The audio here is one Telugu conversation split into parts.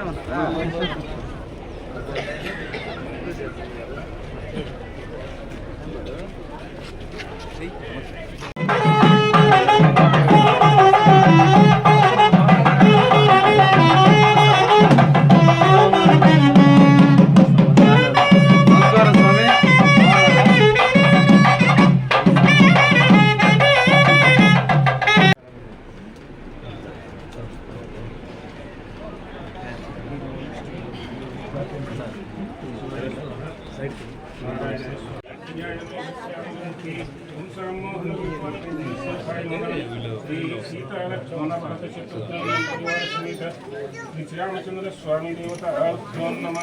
నమస్కారం శ్రీరామచంద్ర స్వామి దేవత నమ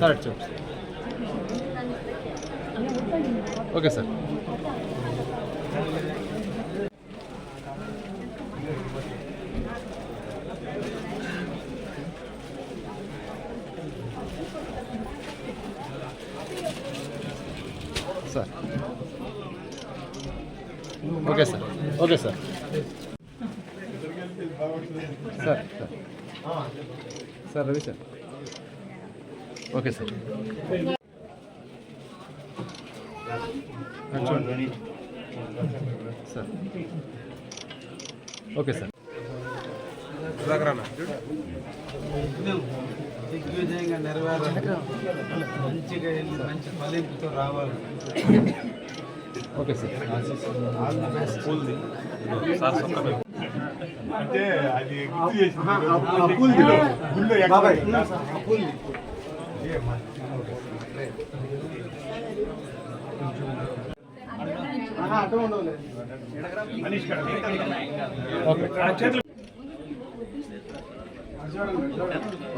సార్ చూపు okay sir sir okay sir okay sir sir sir. Sir Ravi sir. Okay sir. Sir. Okay sir. దిగ్విజయంగా నెరవేరాలి మంచిగా వెళ్ళి మంచి ఫలింపుతో రావాలి okay sir. All the best. అంటే అది గుర్తు చేసింది గారు.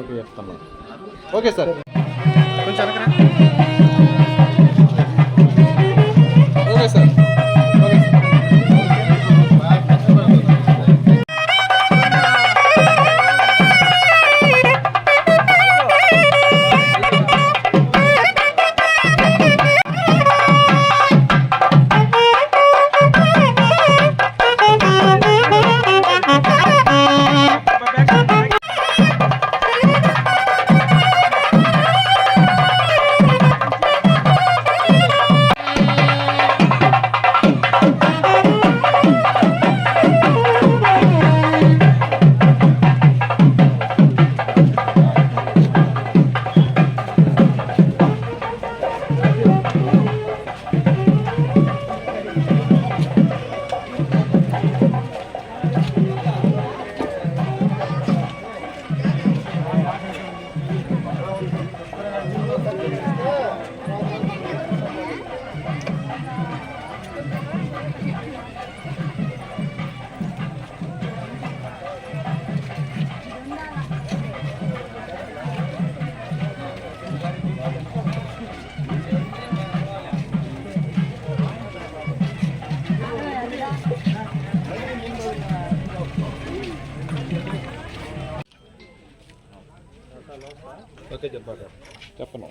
ఓకే చెప్తాను. సార్. కొంచెం చెప్పను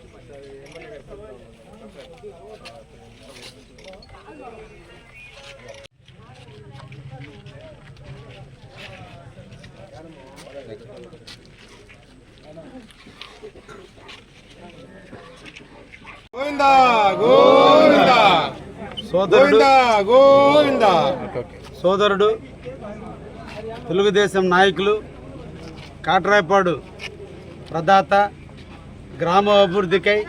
గోవిందా గోవిందా సోదరుడు గోవిందా గోవిందా సోదరుడు తెలుగుదేశం నాయకులు కాట్రాయపాడు ప్రదాత గ్రామ అభివృద్ధికై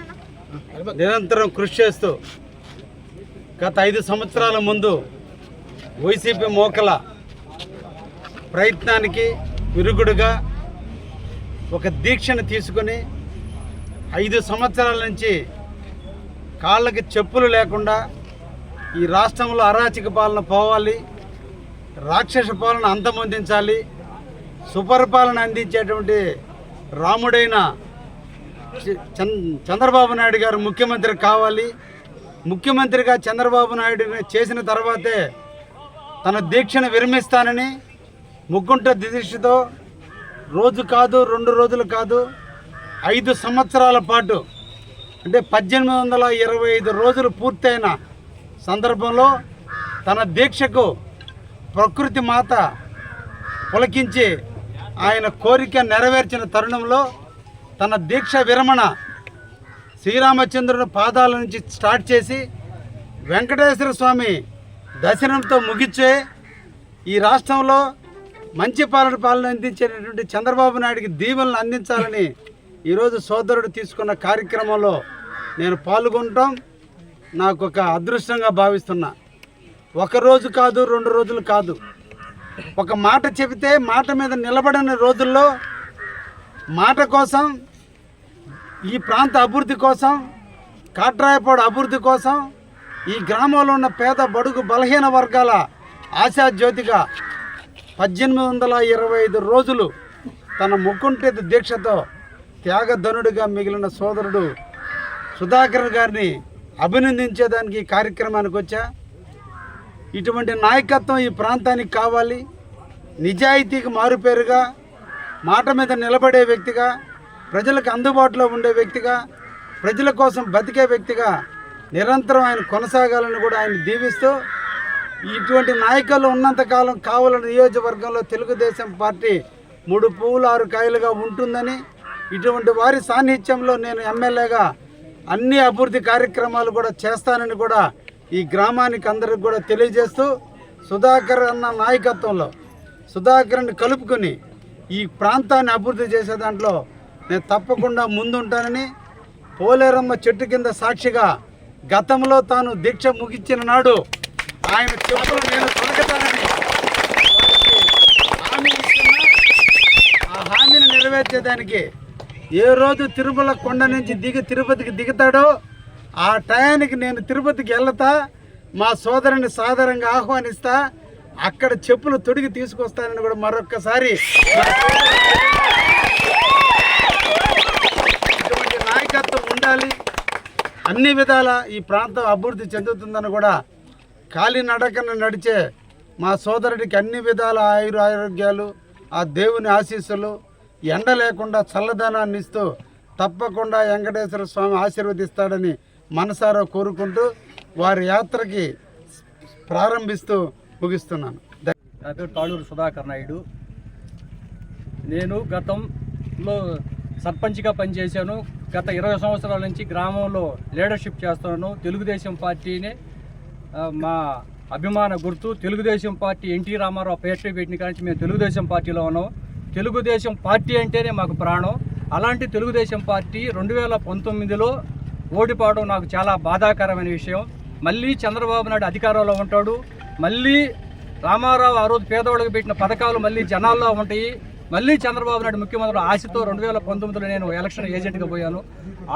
నిరంతరం కృషి చేస్తూ గత ఐదు సంవత్సరాల ముందు వైసీపీ మోకల ప్రయత్నానికి విరుగుడుగా ఒక దీక్షను తీసుకొని ఐదు సంవత్సరాల నుంచి కాళ్ళకి చెప్పులు లేకుండా ఈ రాష్ట్రంలో అరాచక పాలన పోవాలి రాక్షస పాలన అంతమొందించాలి సుపరిపాలన అందించేటువంటి రాముడైన చంద్రబాబు నాయుడు గారు ముఖ్యమంత్రి కావాలి. ముఖ్యమంత్రిగా చంద్రబాబు నాయుడు చేసిన తర్వాతే తన దీక్షను విరమిస్తానని ముగ్గుంట దీక్షతో రోజు కాదు రెండు రోజులు కాదు ఐదు సంవత్సరాల పాటు అంటే పద్దెనిమిది వందల ఇరవై ఐదు రోజులు పూర్తయిన సందర్భంలో తన దీక్షకు ప్రకృతి మాత పులకించి ఆయన కోరిక నెరవేర్చిన తరుణంలో తన దీక్ష విరమణ శ్రీరామచంద్రుని పాదాల నుంచి స్టార్ట్ చేసి వెంకటేశ్వర స్వామి దర్శనంతో ముగించే ఈ రాష్ట్రంలో మంచి పాలన పాలన అందించేటటువంటి చంద్రబాబు నాయుడికి దీవెనలు అందించాలని ఈరోజు సోదరుడు తీసుకున్న కార్యక్రమంలో నేను పాల్గొనటం నాకు ఒక అదృష్టంగా భావిస్తున్నా. ఒకరోజు కాదు రెండు రోజులు కాదు. ఒక మాట చెబితే మాట మీద నిలబడిన రోజుల్లో మాట కోసం ఈ ప్రాంత అభివృద్ధి కోసం కాట్రాయపాడు అభివృద్ధి కోసం ఈ గ్రామంలో ఉన్న పేద బడుగు బలహీన వర్గాల ఆశాజ్యోతిగా పద్దెనిమిది వందల ఇరవై ఐదు రోజులు తన ముక్కుంటి దీక్షతో త్యాగధనుడిగా మిగిలిన సోదరుడు సుధాకర్ గారిని అభినందించేదానికి ఈ కార్యక్రమానికి వచ్చా. ఇటువంటి నాయకత్వం ఈ ప్రాంతానికి కావాలి. నిజాయితీకి మారుపేరుగా మాట మీద నిలబడే వ్యక్తిగా ప్రజలకు అందుబాటులో ఉండే వ్యక్తిగా ప్రజల కోసం బతికే వ్యక్తిగా నిరంతరం ఆయన కొనసాగాలని కూడా ఆయన దీవిస్తూ ఇటువంటి నాయకులు ఉన్నంతకాలం కావాలని నియోజకవర్గంలో తెలుగుదేశం పార్టీ మూడు పువ్వులు ఆరు కాయలుగా ఉంటుందని ఇటువంటి వారి సాన్నిధ్యంలో నేను ఎమ్మెల్యేగా అన్ని అభివృద్ధి కార్యక్రమాలు కూడా చేస్తానని కూడా ఈ గ్రామానికి అందరికి కూడా తెలియజేస్తూ సుధాకర్ అన్న నాయకత్వంలో సుధాకర్ని కలుపుకొని ఈ ప్రాంతాన్ని అభివృద్ధి చేసే దాంట్లో నేను తప్పకుండా ముందుంటానని పోలేరమ్మ చెట్టు కింద సాక్షిగా గతంలో తాను దీక్ష ముగించిన నాడు ఆయన చెప్పులు నేను తొలగతానని హామీ ఇస్తున్నా. ఆ హామీని నెరవేర్చేదానికి ఏ రోజు తిరుమల కొండ నుంచి దిగి తిరుపతికి దిగుతాడో ఆ టయానికి నేను తిరుపతికి వెళ్తా మా సోదరుని సాధారణంగా ఆహ్వానిస్తా అక్కడ చెప్పులు తొడిగి తీసుకొస్తానని కూడా మరొక్కసారి నా ఇటువంటి నాయకత్వం ఉండాలి. అన్ని విధాల ఈ ప్రాంతం అభివృద్ధి చెందుతుందని కూడా కాలినడకన నడిచే మా సోదరుడికి అన్ని విధాల ఆయుర ఆరోగ్యాలు ఆ దేవుని ఆశీస్సులు ఎండ లేకుండా చల్లదనాన్ని ఇస్తూ తప్పకుండా వెంకటేశ్వర స్వామి ఆశీర్వదిస్తాడని మనసారా కోరుకుంటూ వారి యాత్రకి ప్రారంభిస్తూ ముగిస్తున్నాను. నా పేరు తాళూరు సుధాకర్ నాయుడు. నేను గతంలో సర్పంచ్గా పనిచేశాను. గత ఇరవై సంవత్సరాల నుంచి గ్రామంలో లీడర్షిప్ చేస్తున్నాను. తెలుగుదేశం పార్టీని మా అభిమాన గుర్తు తెలుగుదేశం పార్టీ ఎన్టీ రామారావు పేరు పెట్టిన కానీ మేము తెలుగుదేశం పార్టీలో ఉన్నాం. తెలుగుదేశం పార్టీ అంటేనే మాకు ప్రాణం. అలాంటి తెలుగుదేశం పార్టీ రెండు వేల పంతొమ్మిదిలో ఓడిపోవడం నాకు చాలా బాధాకరమైన విషయం. మళ్ళీ చంద్రబాబు నాయుడు అధికారంలో ఉంటాడు. మళ్ళీ రామారావు ఆ రోజు పేదవాళ్ళకి పెట్టిన పథకాలు మళ్ళీ జనాల్లో ఉంటాయి. మళ్ళీ చంద్రబాబు నాయుడు ముఖ్యమంత్రి ఆశతో రెండు వేల పంతొమ్మిదిలో నేను ఎలక్షన్ ఏజెంట్గా పోయాను.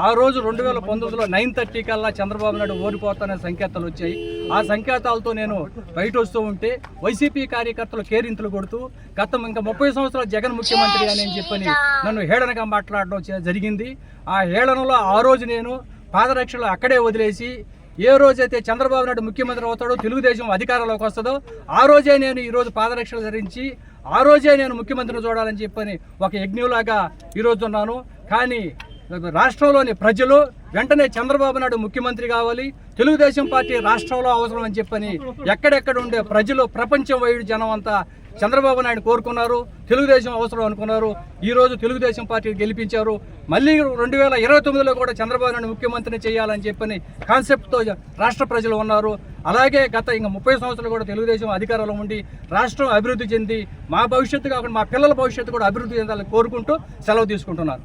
ఆ రోజు రెండు వేల పంతొమ్మిదిలో నైన్ థర్టీ కల్లా చంద్రబాబు నాయుడు ఓడిపోతానే సంకేతాలు వచ్చాయి. ఆ సంకేతాలతో నేను బయట వస్తూ ఉంటే వైసీపీ కార్యకర్తలు కేరింతలు కొడుతూ గతం ఇంకా ముప్పై సంవత్సరాలు జగన్ ముఖ్యమంత్రి అని చెప్పని నన్ను హేళనగా మాట్లాడడం జరిగింది. ఆ హేళనలో ఆ రోజు నేను పాదరక్షలు అక్కడే వదిలేసి ఏ రోజైతే చంద్రబాబు నాయుడు ముఖ్యమంత్రి అవుతాడో తెలుగుదేశం అధికారంలోకి వస్తుందో ఆ రోజే నేను ఈరోజు పాదరక్షలు ధరించి ఆ రోజే నేను ముఖ్యమంత్రిని చూడాలని చెప్పని ఒక యజ్ఞంలాగా ఈరోజు ఉన్నాను. కానీ రాష్ట్రంలోని ప్రజలు వెంటనే చంద్రబాబు నాయుడు ముఖ్యమంత్రి కావాలి తెలుగుదేశం పార్టీ రాష్ట్రంలో అవసరం అని చెప్పని ఎక్కడెక్కడ ఉండే ప్రజలు ప్రపంచం వైడు జనం అంతా చంద్రబాబు నాయుడు కోరుకున్నారు తెలుగుదేశం అవసరం అనుకున్నారు ఈరోజు తెలుగుదేశం పార్టీ గెలిపించారు. మళ్ళీ రెండు వేల ఇరవై తొమ్మిదిలో కూడా చంద్రబాబు నాయుడు ముఖ్యమంత్రిని చేయాలని చెప్పని కాన్సెప్ట్తో రాష్ట్ర ప్రజలు ఉన్నారు. అలాగే గత ఇంకా ముప్పై సంవత్సరాలు కూడా తెలుగుదేశం అధికారంలో ఉండి రాష్ట్రం అభివృద్ధి చెంది మా భవిష్యత్తు కాకుండా మా పిల్లల భవిష్యత్తు కూడా అభివృద్ధి చెందాలని కోరుకుంటూ సెలవు తీసుకుంటున్నాను